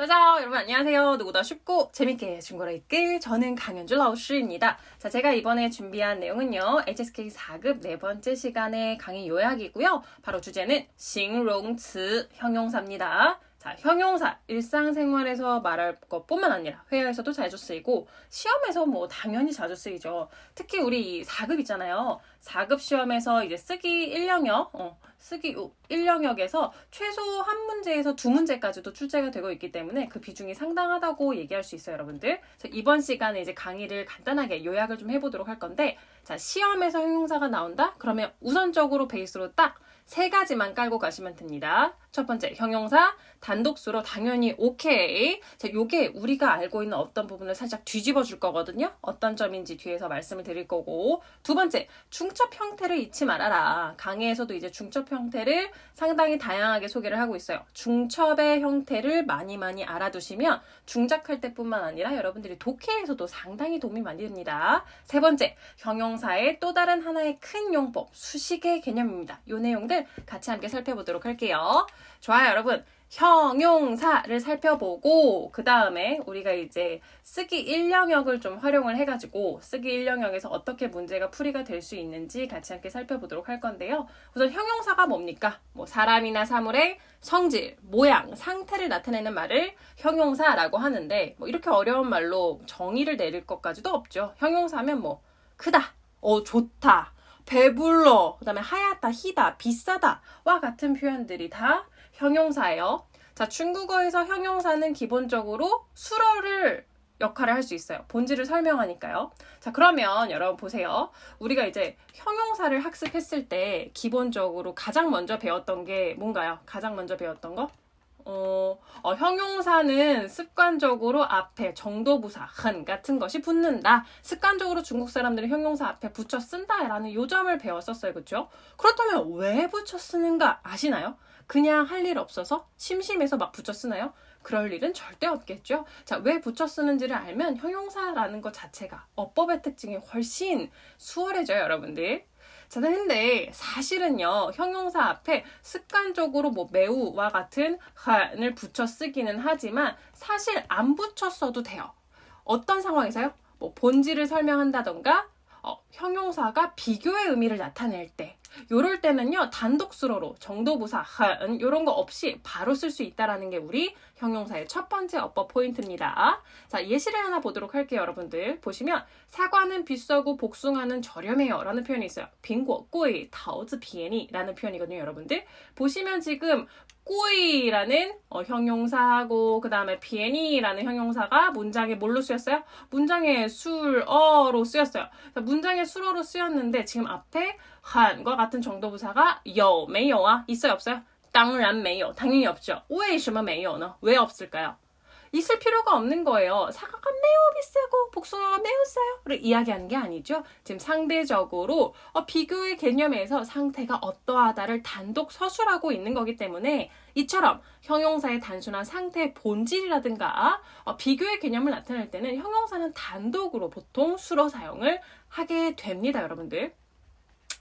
따자 여러분 안녕하세요. 누구보다 쉽고 재밌게 중국어를 이끌 저는 강현주 라오스입니다. 자 제가 이번에 준비한 내용은요. HSK 4급 네 번째 시간의 강의 요약이고요. 바로 주제는 싱롱츠 형용사입니다. 자, 형용사 일상생활에서 말할 것뿐만 아니라 회화에서도 자주 쓰이고 시험에서 뭐 당연히 자주 쓰이죠. 특히 우리 이 4급 있잖아요. 4급 시험에서 이제 쓰기 1영역, 어, 쓰기 1영역에서 최소 한 문제에서 두 문제까지도 출제가 되고 있기 때문에 그 비중이 상당하다고 얘기할 수 있어요, 여러분들. 자, 이번 시간에 이제 강의를 간단하게 요약을 좀 해보도록 할 건데, 자, 시험에서 형용사가 나온다? 그러면 우선적으로 베이스로 딱 세 가지만 깔고 가시면 됩니다. 첫 번째, 형용사, 단독수로 당연히 오케이. 자, 요게 우리가 알고 있는 어떤 부분을 살짝 뒤집어 줄 거거든요. 어떤 점인지 뒤에서 말씀을 드릴 거고. 두 번째, 중첩 형태를 잊지 말아라. 강의에서도 이제 중첩 형태를 상당히 다양하게 소개를 하고 있어요. 중첩의 형태를 많이 많이 알아두시면 중작할 때뿐만 아니라 여러분들이 독해에서도 상당히 도움이 많이 됩니다. 세 번째, 형용사의 또 다른 하나의 큰 용법, 수식의 개념입니다. 요 내용들 같이 함께 살펴보도록 할게요. 좋아요, 여러분. 형용사를 살펴보고 그 다음에 우리가 이제 쓰기 1영역을 좀 활용을 해가지고 쓰기 1영역에서 어떻게 문제가 풀이가 될 수 있는지 같이 함께 살펴보도록 할 건데요. 우선 형용사가 뭡니까? 뭐 사람이나 사물의 성질, 모양, 상태를 나타내는 말을 형용사라고 하는데 뭐 이렇게 어려운 말로 정의를 내릴 것까지도 없죠. 형용사면 뭐 크다, 어 좋다, 배불러, 그 다음에 하얗다, 희다, 비싸다와 같은 표현들이 다 형용사예요. 자, 중국어에서 형용사는 기본적으로 수어를 역할을 할 수 있어요. 본질을 설명하니까요. 자, 그러면 여러분 보세요. 우리가 이제 형용사를 학습했을 때 기본적으로 가장 먼저 배웠던 게 뭔가요? 가장 먼저 배웠던 거? 어, 어, 형용사는 습관적으로 앞에 정도부사, 흔 같은 것이 붙는다. 습관적으로 중국 사람들은 형용사 앞에 붙여 쓴다라는 요점을 배웠었어요. 그렇죠? 그렇다면 왜 붙여 쓰는가 아시나요? 그냥 할 일 없어서 심심해서 막 붙여 쓰나요? 그럴 일은 절대 없겠죠. 자, 왜 붙여 쓰는지를 알면 형용사라는 것 자체가 어법의 특징이 훨씬 수월해져요, 여러분들. 자, 근데 사실은요, 형용사 앞에 습관적으로 뭐 매우와 같은 한을 붙여 쓰기는 하지만 사실 안 붙여 써도 돼요. 어떤 상황에서요? 뭐 본질을 설명한다던가, 어, 형용사가 비교의 의미를 나타낼 때, 요럴 때는요, 단독 수로로 정도부사, 한, 요런 거 없이 바로 쓸 수 있다라는 게 우리 형용사의 첫 번째 어법 포인트입니다. 자, 예시를 하나 보도록 할게요, 여러분들. 보시면, 사과는 비싸고 복숭아는 저렴해요. 라는 표현이 있어요. 빙고, 꼬이, 타오즈, 비엔이 라는 표현이거든요, 여러분들. 보시면 지금, 꼬이라는 어, 형용사하고 그 다음에 비엔이라는 형용사가 문장에 뭘로 쓰였어요? 문장에 술어로 쓰였어요. 문장에 술어로 쓰였는데 지금 앞에 한과 같은 정도부사가 有没有아 있어요 없어요? 当然没有 당연히 없죠. 为什么没有呢? 왜 없을까요? 있을 필요가 없는 거예요. 사과가 매우 비싸고 복숭아가 매우 싸요를 이야기하는 게 아니죠. 지금 상대적으로 어, 비교의 개념에서 상태가 어떠하다를 단독 서술하고 있는 거기 때문에 이처럼 형용사의 단순한 상태의 본질이라든가 어, 비교의 개념을 나타낼 때는 형용사는 단독으로 보통 수로 사용을 하게 됩니다, 여러분들.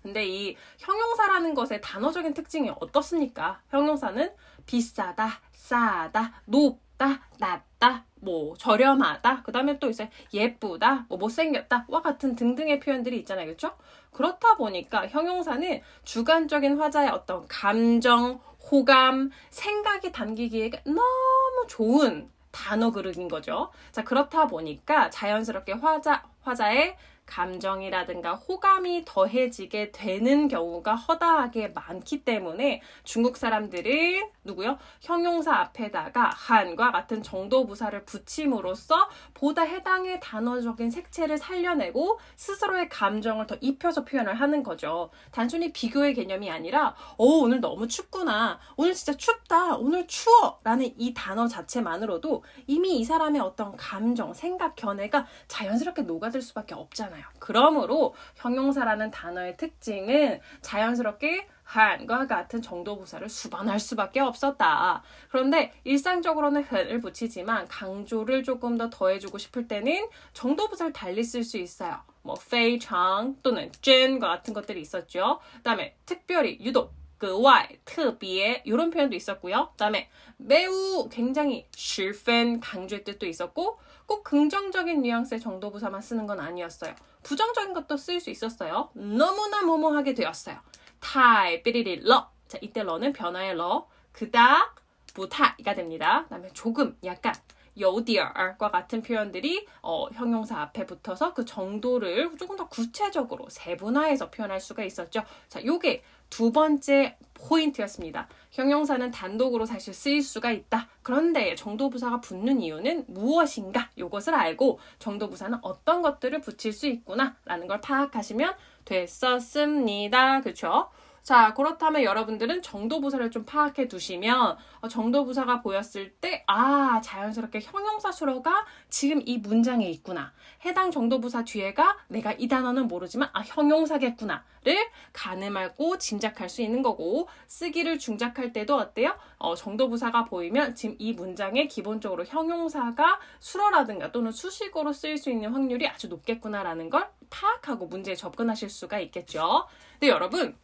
근데 이 형용사라는 것의 단어적인 특징이 어떻습니까? 형용사는 비싸다, 싸다, 높다, 낮다, 뭐 저렴하다, 그 다음에 또 있어요. 예쁘다, 뭐 못생겼다와 같은 등등의 표현들이 있잖아요. 그렇죠? 그렇다 보니까 형용사는 주관적인 화자의 어떤 감정, 호감, 생각이 담기기에 너무 좋은 단어 그릇인 거죠. 자, 그렇다 보니까 자연스럽게 화자, 화자의 감정이라든가 호감이 더해지게 되는 경우가 허다하게 많기 때문에 중국 사람들은 누구요? 형용사 앞에다가 한과 같은 정도 부사를 붙임으로써 보다 해당의 단어적인 색채를 살려내고 스스로의 감정을 더 입혀서 표현을 하는 거죠. 단순히 비교의 개념이 아니라 어 오늘 너무 춥구나. 오늘 진짜 춥다. 오늘 추워. 라는 이 단어 자체만으로도 이미 이 사람의 어떤 감정, 생각, 견해가 자연스럽게 녹아들 수밖에 없잖아요. 않아요. 그러므로 형용사라는 단어의 특징은 자연스럽게 한과 같은 정도 부사를 수반할 수밖에 없었다. 그런데 일상적으로는 을 붙이지만 강조를 조금 더 더해주고 싶을 때는 정도 부사를 달리 쓸 수 있어요. 뭐 페이, 장 또는 젠과 같은 것들이 있었죠. 그다음에 특별히 유독 그와 특비에 이런 표현도 있었고요. 그다음에 매우 굉장히 실팬 강조의 뜻도 있었고 꼭 긍정적인 뉘앙스의 정도부사만 쓰는 건 아니었어요. 부정적인 것도 쓰일 수 있었어요. 너무나 모모하게 되었어요. 타이, 삐리리, 러. 자, 이때 러는 변화의 러, 그닥, 부타이가 됩니다. 그 다음에 조금, 약간. 요디얼과 같은 표현들이 어, 형용사 앞에 붙어서 그 정도를 조금 더 구체적으로 세분화해서 표현할 수가 있었죠. 자, 요게 두 번째 포인트였습니다. 형용사는 단독으로 사실 쓰일 수가 있다. 그런데 정도부사가 붙는 이유는 무엇인가? 요것을 알고 정도부사는 어떤 것들을 붙일 수 있구나라는 걸 파악하시면 됐었습니다. 그렇죠? 자, 그렇다면 여러분들은 정도부사를 좀 파악해 두시면 어, 정도부사가 보였을 때 아, 자연스럽게 형용사 수로가 지금 이 문장에 있구나. 해당 정도부사 뒤에가 내가 이 단어는 모르지만 아, 형용사겠구나를 가늠하고 짐작할 수 있는 거고 쓰기를 중작할 때도 어때요? 어, 정도부사가 보이면 지금 이 문장에 기본적으로 형용사가 수로라든가 또는 수식어로 쓰일 수 있는 확률이 아주 높겠구나라는 걸 파악하고 문제에 접근하실 수가 있겠죠. 근데 여러분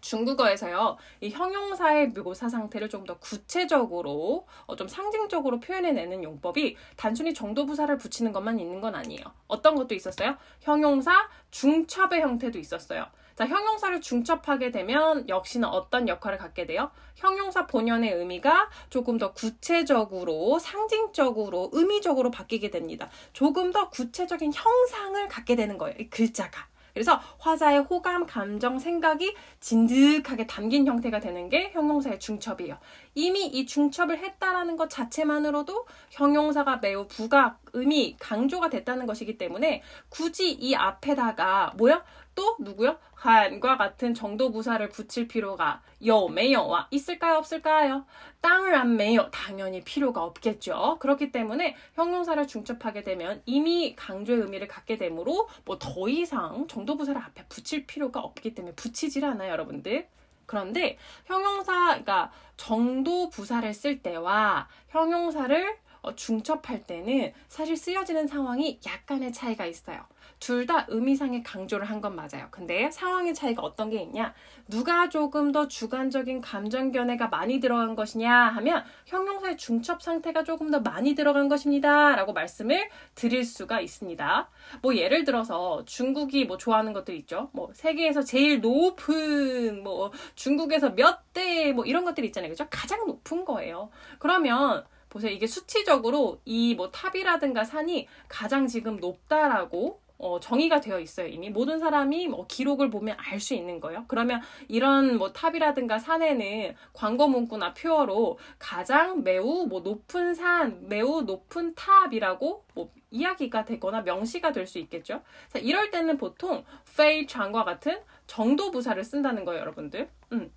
중국어에서요, 이 형용사의 묘사 상태를 좀 더 구체적으로, 어, 좀 상징적으로 표현해내는 용법이 단순히 정도부사를 붙이는 것만 있는 건 아니에요. 어떤 것도 있었어요? 형용사 중첩의 형태도 있었어요. 자, 형용사를 중첩하게 되면 역시나 어떤 역할을 갖게 돼요? 형용사 본연의 의미가 조금 더 구체적으로, 상징적으로, 의미적으로 바뀌게 됩니다. 조금 더 구체적인 형상을 갖게 되는 거예요. 이 글자가. 그래서 화자의 호감, 감정, 생각이 진득하게 담긴 형태가 되는 게 형용사의 중첩이에요. 이미 이 중첩을 했다라는 것 자체만으로도 형용사가 매우 부각, 의미, 강조가 됐다는 것이기 때문에 굳이 이 앞에다가 뭐야? 또 누구요? 한과 같은 정도 부사를 붙일 필요가 요, 매요와 있을까요? 없을까요? 땅란 매요. 당연히 필요가 없겠죠. 그렇기 때문에 형용사를 중첩하게 되면 이미 강조의 의미를 갖게 되므로 뭐 더 이상 정도 부사를 앞에 붙일 필요가 없기 때문에 붙이질 않아요, 여러분들. 그런데 형용사, 그러니까 정도 부사를 쓸 때와 형용사를 어, 중첩할 때는 사실 쓰여지는 상황이 약간의 차이가 있어요. 둘 다 의미상의 강조를 한 건 맞아요. 근데 상황의 차이가 어떤 게 있냐? 누가 조금 더 주관적인 감정 견해가 많이 들어간 것이냐 하면 형용사의 중첩 상태가 조금 더 많이 들어간 것입니다. 라고 말씀을 드릴 수가 있습니다. 뭐 예를 들어서 중국이 뭐 좋아하는 것들 있죠. 뭐 세계에서 제일 높은 뭐 중국에서 몇 대 뭐 이런 것들 있잖아요. 그죠? 가장 높은 거예요. 그러면 보세요. 이게 수치적으로 이 뭐 탑이라든가 산이 가장 지금 높다라고 어, 정의가 되어 있어요. 이미 모든 사람이 뭐 기록을 보면 알 수 있는 거예요. 그러면 이런 뭐 탑이라든가 산에는 광고 문구나 표어로 가장 매우 뭐 높은 산, 매우 높은 탑이라고 뭐 이야기가 되거나 명시가 될 수 있겠죠. 자, 이럴 때는 보통 페이 장과 같은 정도 부사를 쓴다는 거예요, 여러분들. 음.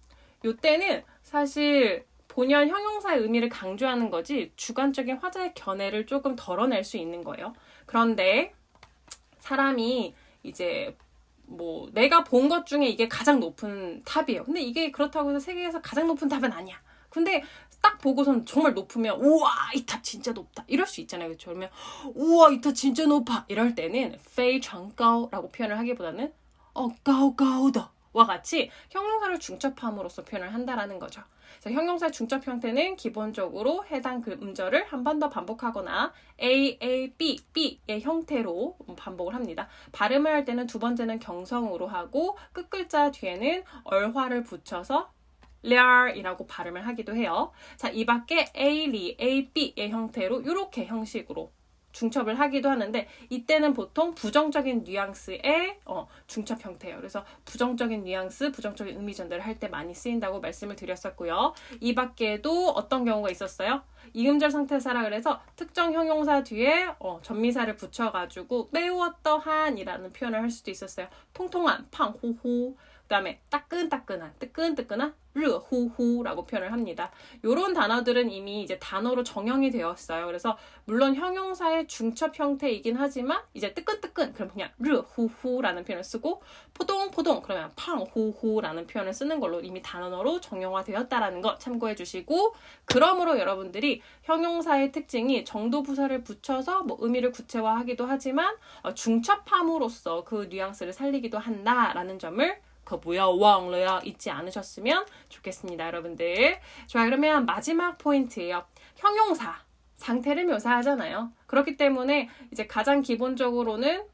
요때는 사실 본연 형용사의 의미를 강조하는 거지 주관적인 화자의 견해를 조금 덜어낼 수 있는 거예요. 그런데 사람이 이제 뭐 내가 본 것 중에 이게 가장 높은 탑이에요. 근데 이게 그렇다고 해서 세계에서 가장 높은 탑은 아니야. 근데 딱 보고선 정말 높으면 우와 이 탑 진짜 높다 이럴 수 있잖아요 그렇죠 그러면 우와 이 탑 진짜 높아 이럴 때는 장가오라고 표현을 하기보다는 어 가오가오다 와 같이 형용사를 중첩함으로써 표현을 한다라는 거죠. 자, 형용사 중첩 형태는 기본적으로 해당 그 음절을 한 번 더 반복하거나 A, A, B, B의 형태로 반복을 합니다. 발음을 할 때는 두 번째는 경성으로 하고 끝글자 뒤에는 얼화를 붙여서 랴이라고 발음을 하기도 해요. 자, 이 밖에 A, 리, A, B의 형태로 이렇게 형식으로 중첩을 하기도 하는데 이때는 보통 부정적인 뉘앙스의 어, 중첩 형태예요. 그래서 부정적인 뉘앙스, 부정적인 의미 전달을 할 때 많이 쓰인다고 말씀을 드렸었고요. 이 밖에도 어떤 경우가 있었어요? 이음절 상태사라 그래서 특정 형용사 뒤에 어, 전미사를 붙여가지고 매우 어떠한이라는 표현을 할 수도 있었어요. 통통한, 팡, 호호. 그 다음에 따끈따끈한, 뜨끈뜨끈한, 르후후라고 표현을 합니다. 이런 단어들은 이미 이제 단어로 정형이 되었어요. 그래서 물론 형용사의 중첩 형태이긴 하지만 이제 뜨끈뜨끈 그럼 그냥 르후후라는 표현을 쓰고 포동포동 그러면 팡후후라는 표현을 쓰는 걸로 이미 단어로 정형화되었다라는 거 참고해 주시고 그러므로 여러분들이 형용사의 특징이 정도 부사를 붙여서 뭐 의미를 구체화하기도 하지만 어, 중첩함으로써 그 뉘앙스를 살리기도 한다라는 점을 그 거부여 왕러여 잊지 않으셨으면 좋겠습니다, 여러분들. 좋아, 그러면 마지막 포인트예요. 형용사 상태를 묘사하잖아요. 그렇기 때문에 이제 가장 기본적으로는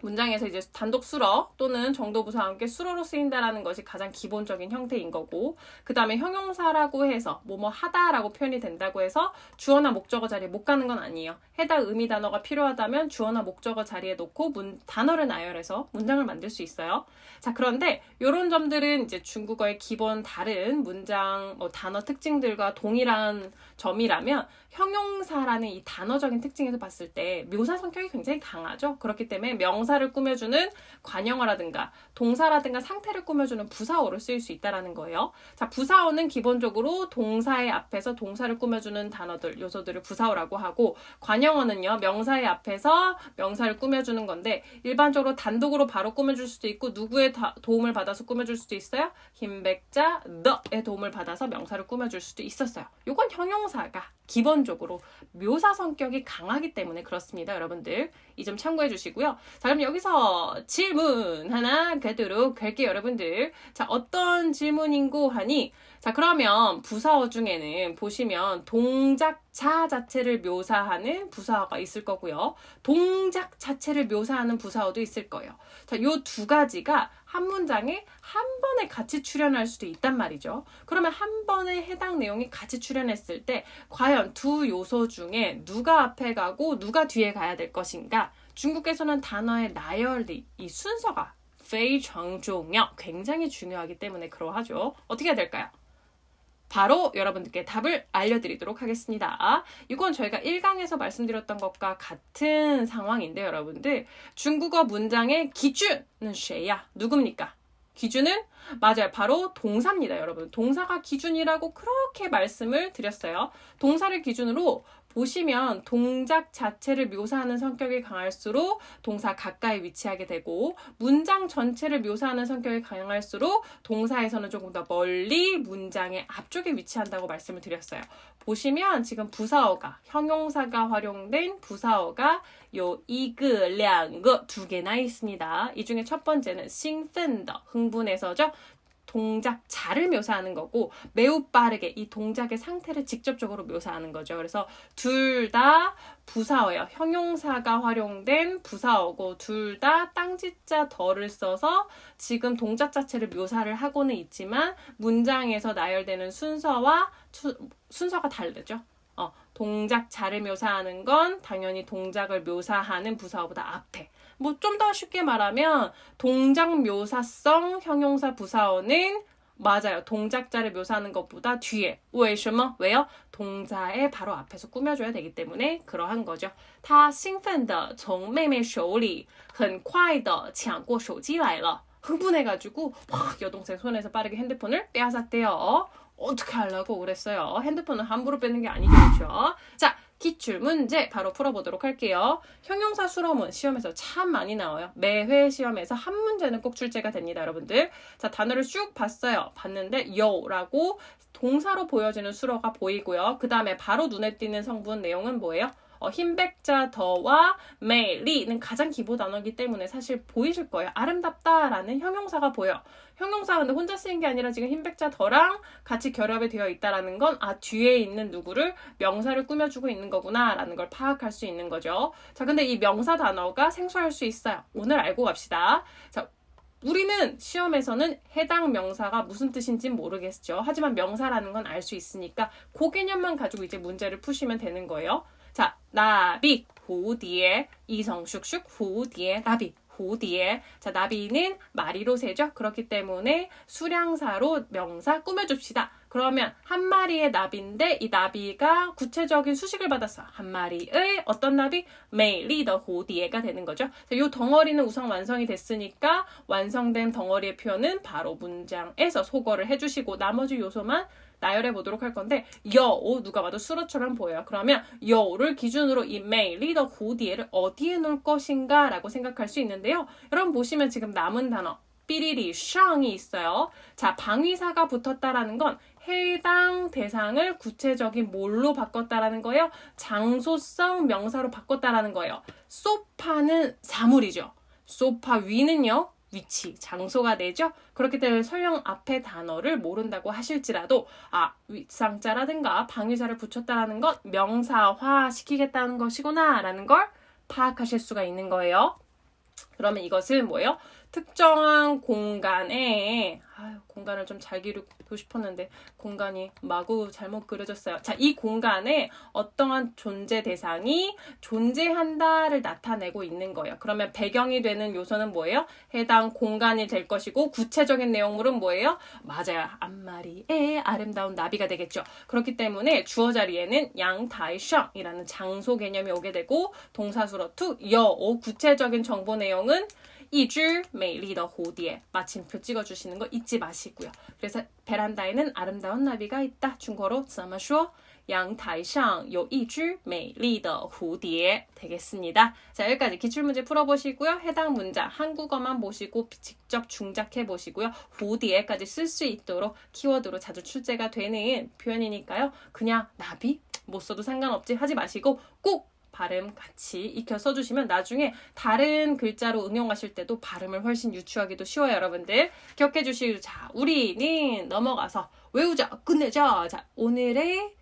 문장에서 이제 단독 수러 또는 정도부사와 함께 수로로 쓰인다라는 것이 가장 기본적인 형태인 거고 그 다음에 형용사라고 해서 뭐뭐 하다라고 표현이 된다고 해서 주어나 목적어 자리에 못 가는 건 아니에요. 해당 의미 단어가 필요하다면 주어나 목적어 자리에 놓고 문, 단어를 나열해서 문장을 만들 수 있어요. 자 그런데 이런 점들은 이제 중국어의 기본 다른 문장 뭐 단어 특징들과 동일한 점이라면 형용사라는 이 단어적인 특징에서 봤을 때 묘사 성격이 굉장히 강하죠. 그렇기 때문에 명사 를 꾸며주는 관형어라든가 동사라든가 상태를 꾸며주는 부사어로 쓰일 수 있다라는 거예요. 자, 부사어는 기본적으로 동사의 앞에서 동사를 꾸며주는 단어들, 요소들을 부사어라고 하고 관형어는요, 명사의 앞에서 명사를 꾸며주는 건데 일반적으로 단독으로 바로 꾸며줄 수도 있고 누구의 다- 도움을 받아서 꾸며줄 수도 있어요. 힘백자 너의 도움을 받아서 명사를 꾸며줄 수도 있었어요. 이건 형용사가 기본적으로 묘사 성격이 강하기 때문에 그렇습니다, 여러분들. 이 점 참고해 주시고요. 자, 그럼 여기서 질문 하나 가도록 할게요, 여러분들. 자, 어떤 질문인고 하니, 자, 그러면 부사어 중에는 보시면 동작자 자체를 묘사하는 부사어가 있을 거고요. 동작 자체를 묘사하는 부사어도 있을 거예요. 자, 요 두 가지가 한 문장에 한 번에 같이 출연할 수도 있단 말이죠. 그러면 한 번에 해당 내용이 같이 출연했을 때 과연 두 요소 중에 누가 앞에 가고 누가 뒤에 가야 될 것인가? 중국에서는 단어의 나열이 이 순서가 非常重要 굉장히 중요하기 때문에 그러하죠. 어떻게 해야 될까요? 바로 여러분들께 답을 알려드리도록 하겠습니다. 이건 저희가 1강에서 말씀드렸던 것과 같은 상황인데 여러분들 중국어 문장의 기준은 谁야? 누굽니까? 기준은 맞아요. 바로 동사입니다, 여러분. 동사가 기준이라고 그렇게 말씀을 드렸어요. 동사를 기준으로 보시면 동작 자체를 묘사하는 성격이 강할수록 동사 가까이 위치하게 되고 문장 전체를 묘사하는 성격이 강할수록 동사에서는 조금 더 멀리 문장의 앞쪽에 위치한다고 말씀을 드렸어요. 보시면 지금 부사어가 형용사가 활용된 부사어가 요 이그, 량거 두 개나 있습니다. 이 중에 첫 번째는 싱펀더 흥분해서죠. 동작 자를 묘사하는 거고 매우 빠르게 이 동작의 상태를 직접적으로 묘사하는 거죠. 그래서 둘 다 부사어예요. 형용사가 활용된 부사어고 둘 다 땅지자 덜을 써서 지금 동작 자체를 묘사를 하고는 있지만 문장에서 나열되는 순서와 추- 순서가 다르죠. 어, 동작 자를 묘사하는 건 당연히 동작을 묘사하는 부사어보다 앞에. 뭐 좀 더 쉽게 말하면 동작 묘사성 형용사 부사어는 맞아요. 동작자를 묘사하는 것보다 뒤에. 为什么? 왜요? 동사의 바로 앞에서 꾸며줘야 되기 때문에 그러한 거죠. 他兴奋地从妹妹手里很快地抢过手机来了. 흥분해가지고 확 여동생 손에서 빠르게 핸드폰을 빼앗았대요. 어떻게 하려고 그랬어요? 핸드폰은 함부로 빼는 게 아니죠, 그렇죠? 자, 기출 문제 바로 풀어보도록 할게요. 형용사 수로문 시험에서 참 많이 나와요. 매회 시험에서 한 문제는 꼭 출제가 됩니다, 여러분들. 자, 단어를 쭉 봤어요. 봤는데 yo라고 동사로 보여지는 수로가 보이고요. 그 다음에 바로 눈에 띄는 성분 내용은 뭐예요? 어, 흰백자 더와 매리는 가장 기본 단어이기 때문에 사실 보이실 거예요. 아름답다라는 형용사가 보여. 형용사 근데 혼자 쓰인 게 아니라 지금 흰백자 더랑 같이 결합이 되어 있다라는 건 아 뒤에 있는 누구를 명사를 꾸며주고 있는 거구나라는 걸 파악할 수 있는 거죠. 자 근데 이 명사 단어가 생소할 수 있어요. 오늘 알고 갑시다. 자 우리는 시험에서는 해당 명사가 무슨 뜻인지 모르겠죠. 하지만 명사라는 건 알 수 있으니까 그 개념만 가지고 이제 문제를 푸시면 되는 거예요. 자, 나비, 호디에, 이성슉슉, 호디에, 나비. 호디에. 자, 나비는 마리로 세죠? 그렇기 때문에 수량사로 명사 꾸며줍시다. 그러면 한 마리의 나비인데 이 나비가 구체적인 수식을 받았어. 한 마리의 어떤 나비? 메일리 더 호디에가 되는 거죠. 자, 이 덩어리는 우선 완성이 됐으니까 완성된 덩어리의 표현은 바로 문장에서 소거를 해주시고 나머지 요소만 나열해 보도록 할 건데 여오 누가 봐도 수로처럼 보여요. 그러면 여오를 기준으로 이 메일리 더 호디에를 어디에 놓을 것인가 라고 생각할 수 있는데요. 여러분 보시면 지금 남은 단어 삐리리 샹이 있어요. 자, 방위사가 붙었다라는 건 해당 대상을 구체적인 뭘로 바꿨다라는 거예요? 장소성 명사로 바꿨다라는 거예요. 소파는 사물이죠. 소파 위는요? 위치, 장소가 되죠. 그렇기 때문에 설령 앞에 단어를 모른다고 하실지라도 아 윗상자라든가 방위사를 붙였다라는 것 명사화 시키겠다는 것이구나라는 걸 파악하실 수가 있는 거예요. 그러면 이것은 뭐예요? 특정한 공간에 아유, 공간을 좀 잘 기르고 싶었는데 공간이 마구 잘못 그려졌어요. 자, 이 공간에 어떠한 존재 대상이 존재한다를 나타내고 있는 거예요. 그러면 배경이 되는 요소는 뭐예요? 해당 공간이 될 것이고 구체적인 내용물은 뭐예요? 맞아요. 앞마리의 아름다운 나비가 되겠죠. 그렇기 때문에 주어 자리에는 양다이샹이라는 장소 개념이 오게 되고 동사수로 투, 여오 구체적인 정보 내용은 一只美丽的蝴蝶 마침표 찍어주시는 거 잊지 마시고요. 그래서 베란다에는 아름다운 나비가 있다. 중국어로 怎么说?阳台上有一只美丽的蝴蝶 되겠습니다. 자 여기까지 기출문제 풀어보시고요. 해당 문장 한국어만 보시고 직접 중작해 보시고요. 蝴蝶까지 쓸 수 있도록 키워드로 자주 출제가 되는 표현이니까요. 그냥 나비 못 써도 상관없지 하지 마시고 꼭 발음 같이 익혀 써주시면 나중에 다른 글자로 응용하실 때도 발음을 훨씬 유추하기도 쉬워요, 여러분들. 기억해 주시고, 자, 우리는 넘어가서 외우자, 끝내자. 자, 오늘의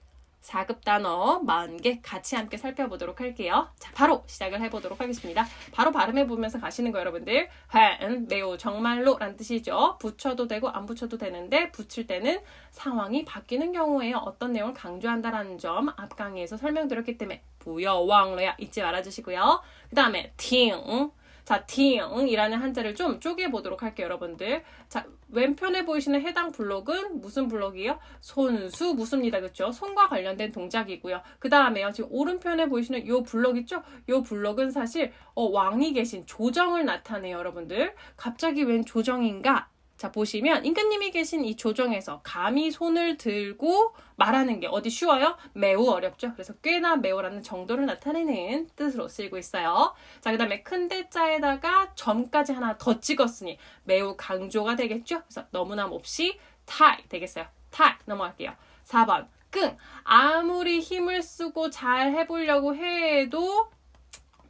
4급 단어 40개 같이 함께 살펴보도록 할게요. 자, 바로 시작을 해보도록 하겠습니다. 바로 발음해보면서 가시는 거 여러분들. 한, 매우 정말로 란 뜻이죠. 붙여도 되고 안 붙여도 되는데 붙일 때는 상황이 바뀌는 경우에 어떤 내용을 강조한다라는 점 앞 강의에서 설명드렸기 때문에 부여왕로야 잊지 말아주시고요. 그 다음에 팅. 자, 팅이라는 한자를 좀 쪼개 보도록 할게요, 여러분들. 자, 왼편에 보이시는 해당 블록은 무슨 블록이에요? 손수 무습니다. 그렇죠? 손과 관련된 동작이고요. 그 다음에요. 지금 오른편에 보이시는 요 블록 있죠? 요 블록은 사실 어, 왕이 계신 조정을 나타내요, 여러분들. 갑자기 웬 조정인가? 자, 보시면 임금님이 계신 이 조정에서 감히 손을 들고 말하는 게 어디 쉬워요? 매우 어렵죠. 그래서 꽤나 매우라는 정도를 나타내는 뜻으로 쓰이고 있어요. 자, 그 다음에 큰 대자에다가 점까지 하나 더 찍었으니 매우 강조가 되겠죠. 그래서 너무나 몹시 타이 되겠어요. 타이 넘어갈게요. 4번 끙 아무리 힘을 쓰고 잘 해보려고 해도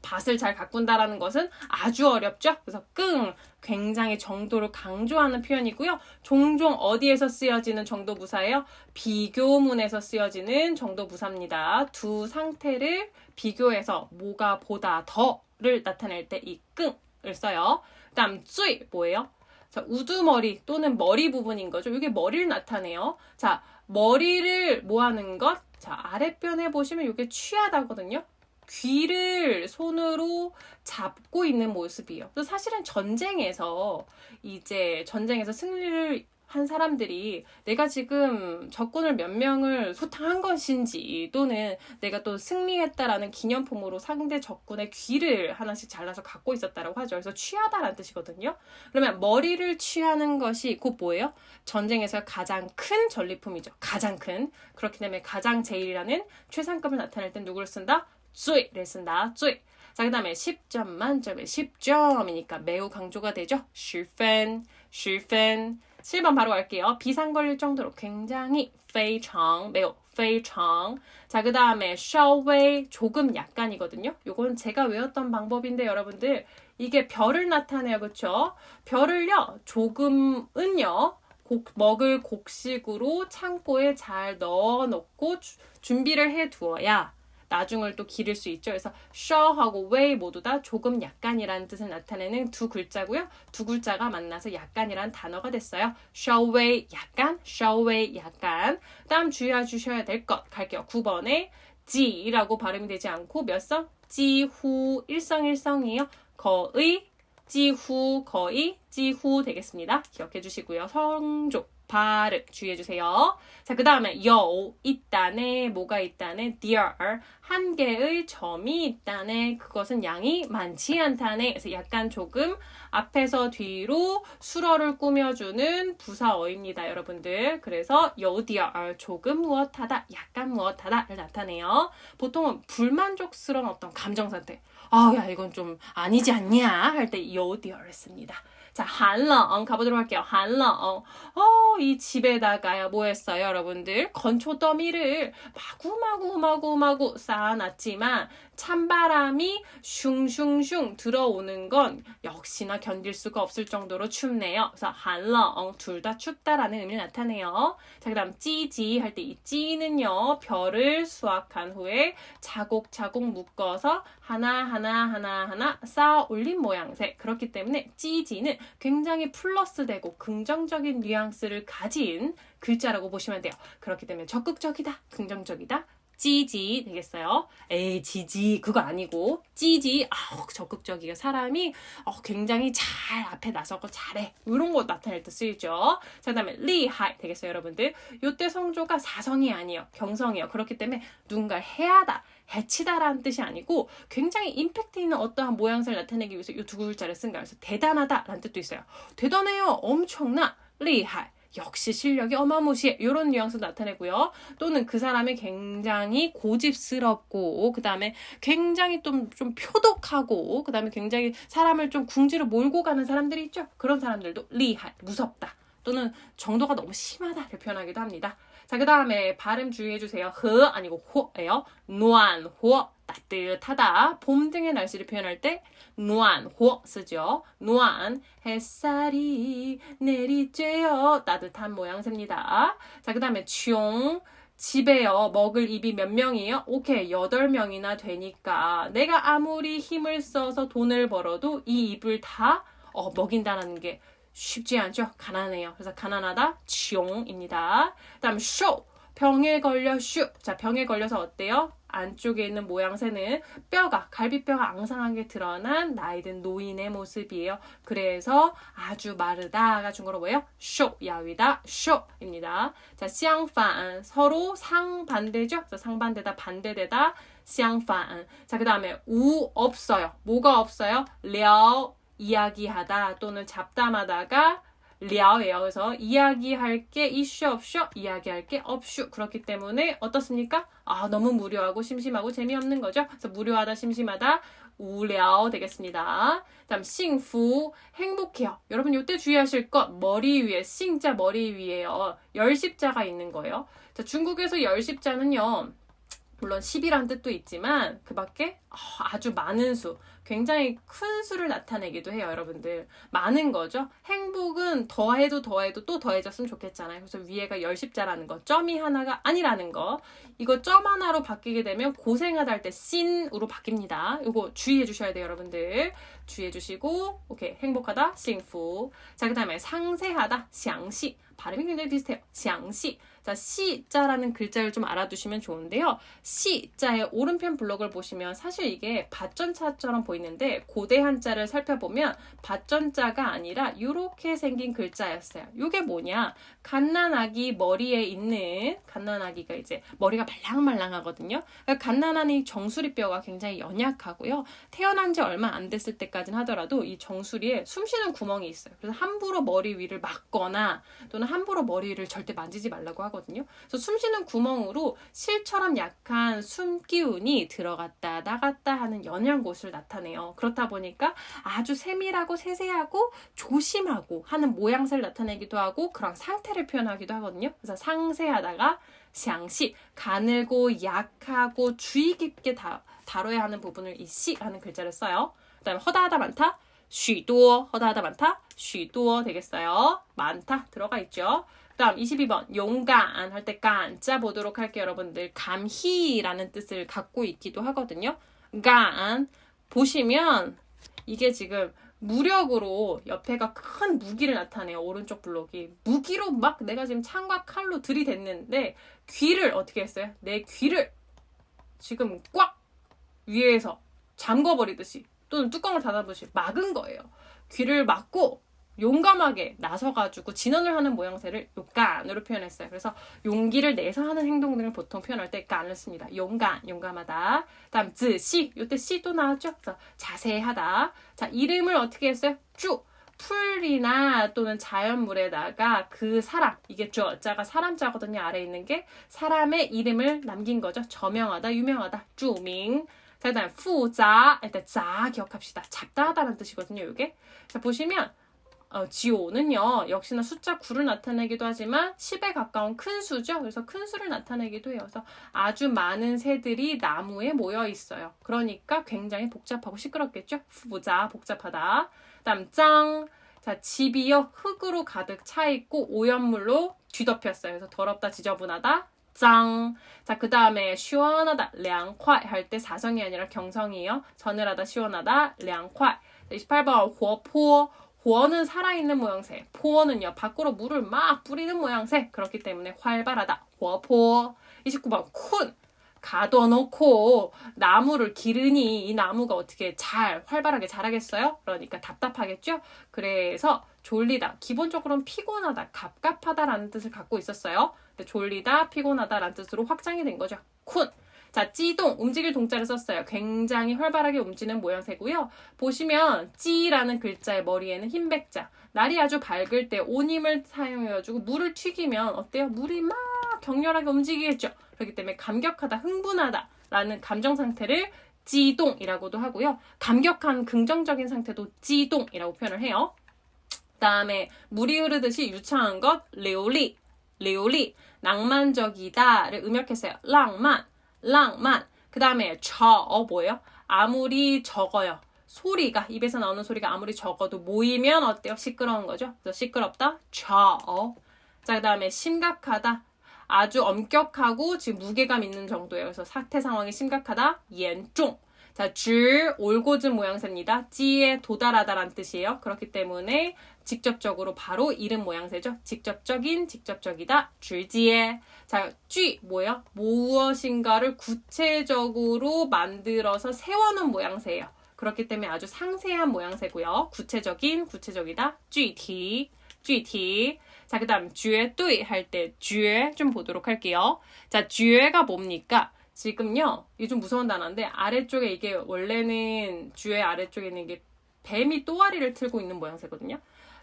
밭을 잘 가꾼다라는 것은 아주 어렵죠. 그래서 끙 굉장히 정도를 강조하는 표현이고요. 종종 어디에서 쓰여지는 정도 부사예요? 비교문에서 쓰여지는 정도 부사입니다. 두 상태를 비교해서 뭐가 보다 더를 나타낼 때 이 끙을 써요. 그다음 쯔이 뭐예요? 자, 우두머리 또는 머리 부분인 거죠. 이게 머리를 나타내요. 자, 머리를 뭐 하는 것? 자, 아랫변에 보시면 이게 취하다거든요. 귀를 손으로 잡고 있는 모습이에요. 그래서 사실은 전쟁에서 이제 전쟁에서 승리를 한 사람들이 내가 지금 적군을 몇 명을 소탕한 것인지 또는 내가 또 승리했다라는 기념품으로 상대 적군의 귀를 하나씩 잘라서 갖고 있었다라고 하죠. 그래서 취하다라는 뜻이거든요. 그러면 머리를 취하는 것이 곧 뭐예요? 전쟁에서 가장 큰 전리품이죠. 가장 큰. 그렇기 때문에 가장 제일이라는 최상급을 나타낼 땐 누구를 쓴다? 最를 쓴다. 最. 자, 그 다음에 10점 만점에 10점이니까 매우 강조가 되죠. 10분, 10분. 7번 바로 갈게요. 비상 걸릴 정도로 굉장히 非常, 매우 非常. 자, 그 다음에 稍微 조금 약간이거든요. 요건 제가 외웠던 방법인데 여러분들 이게 별을 나타내요. 그쵸? 별을요. 조금은요. 곡, 먹을 곡식으로 창고에 잘 넣어놓고 주, 준비를 해 두어야 나중을 또 기를 수 있죠. 그래서 shaw하고 way 모두 다 조금 약간이라는 뜻을 나타내는 두 글자고요. 두 글자가 만나서 약간이라는 단어가 됐어요. show way 약간, show way 약간. 다음 주의해 주셔야 될 것 갈게요. 9번에 지라고 발음이 되지 않고 몇 성? 지후 일성일성이에요. 거의 지후 거의 지후 되겠습니다. 기억해 주시고요. 성조 발음 주의해 주세요. 자, 그 다음에 여 있다네 뭐가 있다네 there 한 개의 점이 있다네 그것은 양이 많지 않다네 그래서 약간 조금 앞에서 뒤로 수러를 꾸며주는 부사어입니다, 여러분들. 그래서 여 there 조금 무엇하다 약간 무엇하다를 나타내요. 보통은 불만족스러운 어떤 감정 상태. 아, 야, 이건 좀 아니지 않냐? 할때 씁니다. 자, 한렁 가보도록 할게요. 한렁. 어, 이 집에다가요, 뭐 했어요, 여러분들? 건초 더미를 마구마구 마구마구 쌓아놨지만, 찬바람이 슝슝슝 들어오는 건 역시나 견딜 수가 없을 정도로 춥네요. 그래서 한렁, 둘다 춥다라는 의미를 나타내요. 자, 그 다음 찌지 할 때 이 찌는요, 별을 수확한 후에 차곡차곡 묶어서 하나 하나 하나 하나 쌓아 올린 모양새. 그렇기 때문에 찌지는 굉장히 플러스되고 긍정적인 뉘앙스를 가진 글자라고 보시면 돼요. 그렇기 때문에 적극적이다, 긍정적이다, 찌지 되겠어요. 에이 지지 그거 아니고 찌지 아우 적극적이게 사람이 어, 굉장히 잘 앞에 나서고 잘해 이런 거 나타낼 때 쓰이죠. 자 그다음에 리하이 되겠어요 여러분들. 요때 성조가 사성이 아니에요 경성이에요. 그렇기 때문에 누군가를 해하다 해치다라는 뜻이 아니고 굉장히 임팩트 있는 어떠한 모양새를 나타내기 위해서 이 두 글자를 쓴 거예요. 그래서 대단하다라는 뜻도 있어요. 대단해요. 엄청나. 리하이. 역시 실력이 어마무시해. 이런 뉘앙스 나타내고요. 또는 그 사람이 굉장히 고집스럽고, 그 다음에 굉장히 좀, 좀 표독하고, 그 다음에 굉장히 사람을 좀 궁지로 몰고 가는 사람들이 있죠. 그런 사람들도 리할, 무섭다. 또는 정도가 너무 심하다를 표현하기도 합니다. 자, 그 다음에 발음 주의해주세요. 흐 아니고 호예요. 노안, 호 따뜻하다. 봄 등의 날씨를 표현할 때 노안, 호 쓰죠. 노안, 햇살이 내리쬐어 따뜻한 모양새입니다. 자, 그 다음에 총 집에요. 먹을 입이 몇 명이에요? 오케이. 여덟 명이나 되니까 내가 아무리 힘을 써서 돈을 벌어도 이 입을 다 어, 먹인다라는 게 쉽지 않죠? 가난해요. 그래서 가난하다, 치용입니다. 다음 쇼, 병에 걸려 슈. 자, 병에 걸려서 어때요? 안쪽에 있는 모양새는 뼈가, 갈비뼈가 앙상하게 드러난 나이든 노인의 모습이에요. 그래서 아주 마르다가 중국어로 뭐예요? 쇼, 야위다, 쇼입니다. 자, 쌍판, 서로 상반대죠? 상반대다, 반대되다, 쌍판. 자, 그 다음에 우, 없어요. 뭐가 없어요? 려, 이야기하다 또는 잡담하다가 랴예요. 그래서 이야기할 게 이슈 없슈, 이야기할 게 없슈. 그렇기 때문에 어떻습니까? 아 너무 무료하고 심심하고 재미없는 거죠. 그래서 무료하다, 심심하다, 우려 되겠습니다. 다음 싱후 행복해요. 여러분 이때 주의하실 것 머리 위에 싱자 머리 위에요. 열십자가 있는 거예요. 자 중국에서 열십자는요. 물론 10이란 뜻도 있지만 그 밖에 아주 많은 수, 굉장히 큰 수를 나타내기도 해요, 여러분들. 많은 거죠. 행복은 더해도 더해도 또 더해졌으면 좋겠잖아요. 그래서 위에가 열십자라는 거, 점이 하나가 아니라는 거. 이거 점 하나로 바뀌게 되면 고생하다 할 때 씬으로 바뀝니다. 이거 주의해 주셔야 돼요, 여러분들. 주의해 주시고, 오케이. 행복하다, 싱후. 자, 그 다음에 상세하다, 샹시. 발음이 굉장히 비슷해요. 샹시. 자, 시자라는 글자를 좀 알아두시면 좋은데요. 시자의 오른편 블록을 보시면 사실 이게 밭전자처럼 보이는데 고대 한자를 살펴보면 밭전자가 아니라 이렇게 생긴 글자였어요. 이게 뭐냐? 갓난아기 머리에 있는 갓난아기가 이제 머리가 말랑말랑하거든요. 그러니까 갓난아기 정수리뼈가 굉장히 연약하고요. 태어난 지 얼마 안 됐을 때까지 는 하더라도 이 정수리에 숨쉬는 구멍이 있어요. 그래서 함부로 머리 위를 막거나 또는 함부로 머리 위를 절대 만지지 말라고 하거든요. 그래서 숨쉬는 구멍으로 실처럼 약한 숨기운이 들어갔다 나갔다 하는 연한 곳을 나타내요. 그렇다 보니까 아주 세밀하고 세세하고 조심하고 하는 모양새를 나타내기도 하고 그런 상태를 표현하기도 하거든요. 그래서 상세하다가 샹시 가늘고 약하고 주의 깊게 다, 다뤄야 하는 부분을 이 시라는 글자를 써요. 그다음에 허다하다 많다. 쉬多 허다하다 많다. 쉬多되겠어요. 많다 들어가 있죠. 다음 22번 용간 할 때 간자 보도록 할게요 여러분들 감희라는 뜻을 갖고 있기도 하거든요 간 보시면 이게 지금 무력으로 옆에가 큰 무기를 나타내요 오른쪽 블록이 무기로 막 내가 지금 창과 칼로 들이댔는데 귀를 어떻게 했어요 내 귀를 지금 꽉 위에서 잠궈버리듯이 또는 뚜껑을 닫아듯이 막은 거예요 귀를 막고 용감하게 나서가지고 진언을 하는 모양새를 요간으로 표현했어요. 그래서 용기를 내서 하는 행동들을 보통 표현할 때 간을 씁니다. 용간, 용감하다. 다음 즈 시, 요때 시도 나왔죠? 그래서 자세하다. 자, 이름을 어떻게 했어요? 쭉. 풀이나 또는 자연물에다가 그 사람, 이게 저자가 사람 자거든요. 아래 있는 게 사람의 이름을 남긴 거죠. 저명하다, 유명하다, 주밍. 자, 그 다음 후자, 일단 자 기억합시다. 잡다 하다는 뜻이거든요. 이게. 자, 보시면 어, 지오는요, 역시나 숫자 9를 나타내기도 하지만 10에 가까운 큰 수죠. 그래서 큰 수를 나타내기도 해요. 그래서 아주 많은 새들이 나무에 모여 있어요. 그러니까 굉장히 복잡하고 시끄럽겠죠? 부자, 복잡하다. 다음, 짱. 자, 집이요, 흙으로 가득 차 있고 오염물로 뒤덮였어요. 그래서 더럽다, 지저분하다. 짱. 자, 그 다음에 시원하다, 凉快 할 때 사성이 아니라 경성이에요. 서늘하다, 시원하다, 凉快. 28번, 活泼. 호어는 살아있는 모양새, 포어는요 밖으로 물을 막 뿌리는 모양새. 그렇기 때문에 활발하다. 호어포. 29번 쿤. 가둬놓고 나무를 기르니 이 나무가 어떻게 잘 활발하게 자라겠어요? 그러니까 답답하겠죠? 그래서 졸리다. 기본적으로는 피곤하다, 갑갑하다라는 뜻을 갖고 있었어요. 근데 졸리다, 피곤하다라는 뜻으로 확장이 된 거죠. 쿤. 자, 찌동, 움직일 동자를 썼어요. 굉장히 활발하게 움직이는 모양새고요. 보시면 찌라는 글자의 머리에는 흰 백자. 날이 아주 밝을 때 온힘을 사용해가지고 물을 튀기면 어때요? 물이 막 격렬하게 움직이겠죠. 그렇기 때문에 감격하다, 흥분하다 라는 감정 상태를 찌동이라고도 하고요. 감격한 긍정적인 상태도 찌동이라고 표현을 해요. 다음에 물이 흐르듯이 유창한 것 레올리, 레올리 낭만적이다를 음역했어요. 낭만, 낭만. 그 다음에 저, 어 뭐예요? 아무리 적어요. 소리가 입에서 나오는 소리가 아무리 적어도 모이면 어때요? 시끄러운 거죠. 그래서 시끄럽다. 저, 어. 자, 그 다음에 심각하다. 아주 엄격하고 지금 무게감 있는 정도예요. 그래서 사태 상황이 심각하다. 严重. 자, 줄 올곧은 모양새입니다. 찌에 도달하다란 뜻이에요. 그렇기 때문에 직접적으로 바로 이름 모양새죠. 직접적인, 직접적이다. 줄지에. 자, 쥐 뭐예요? 무엇인가를 구체적으로 만들어서 세워놓은 모양새예요. 그렇기 때문에 아주 상세한 모양새고요. 구체적인, 구체적이다. 쥐티, 쥐티. 자, 그 다음, 쥐에 뚜이 할 때, 쥐에 좀 보도록 할게요. 자, 쥐에가 뭡니까? 지금요, 이게 좀 무서운 단어인데, 아래쪽에 이게 원래는 쥐의 아래쪽에 있는 게 뱀이 또아리를 틀고 있는 모양새거든요.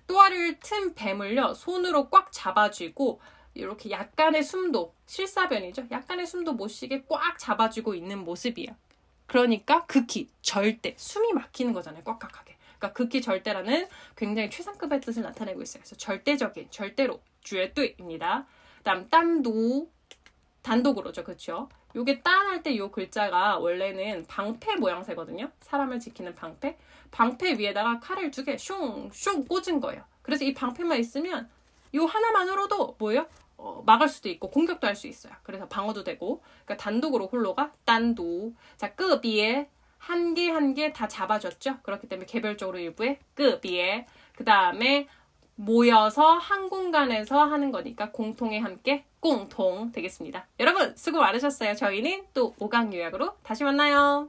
또아리를 튼 뱀을요, 손으로 꽉 잡아쥐고, 이렇게 약간의 숨도, 실사변이죠. 약간의 숨도 못 쉬게 꽉 잡아주고 있는 모습이에요. 그러니까 극히, 절대, 숨이 막히는 거잖아요. 꽉꽉하게. 그러니까 극히 절대라는 굉장히 최상급의 뜻을 나타내고 있어요. 그래서 절대적인, 절대로, 쥐의뚜입니다. 다음, 딴도, 단독으로죠. 그렇죠? 요게 딴할때 요 글자가 원래는 방패 모양새거든요. 사람을 지키는 방패. 방패 위에다가 칼을 두 개 슝슝 꽂은 거예요. 그래서 이 방패만 있으면 요 하나만으로도 뭐예요? 어, 막을 수도 있고 공격도 할 수 있어요. 그래서 방어도 되고. 그러니까 단독으로 홀로가 딴도. 자, 끄비에 한 개 한 개 다 잡아줬죠. 그렇기 때문에 개별적으로 일부에 끄비에. 그 다음에 모여서 한 공간에서 하는 거니까 공통에 함께 공통 되겠습니다. 여러분 수고 많으셨어요. 저희는 또 5강 요약으로 다시 만나요.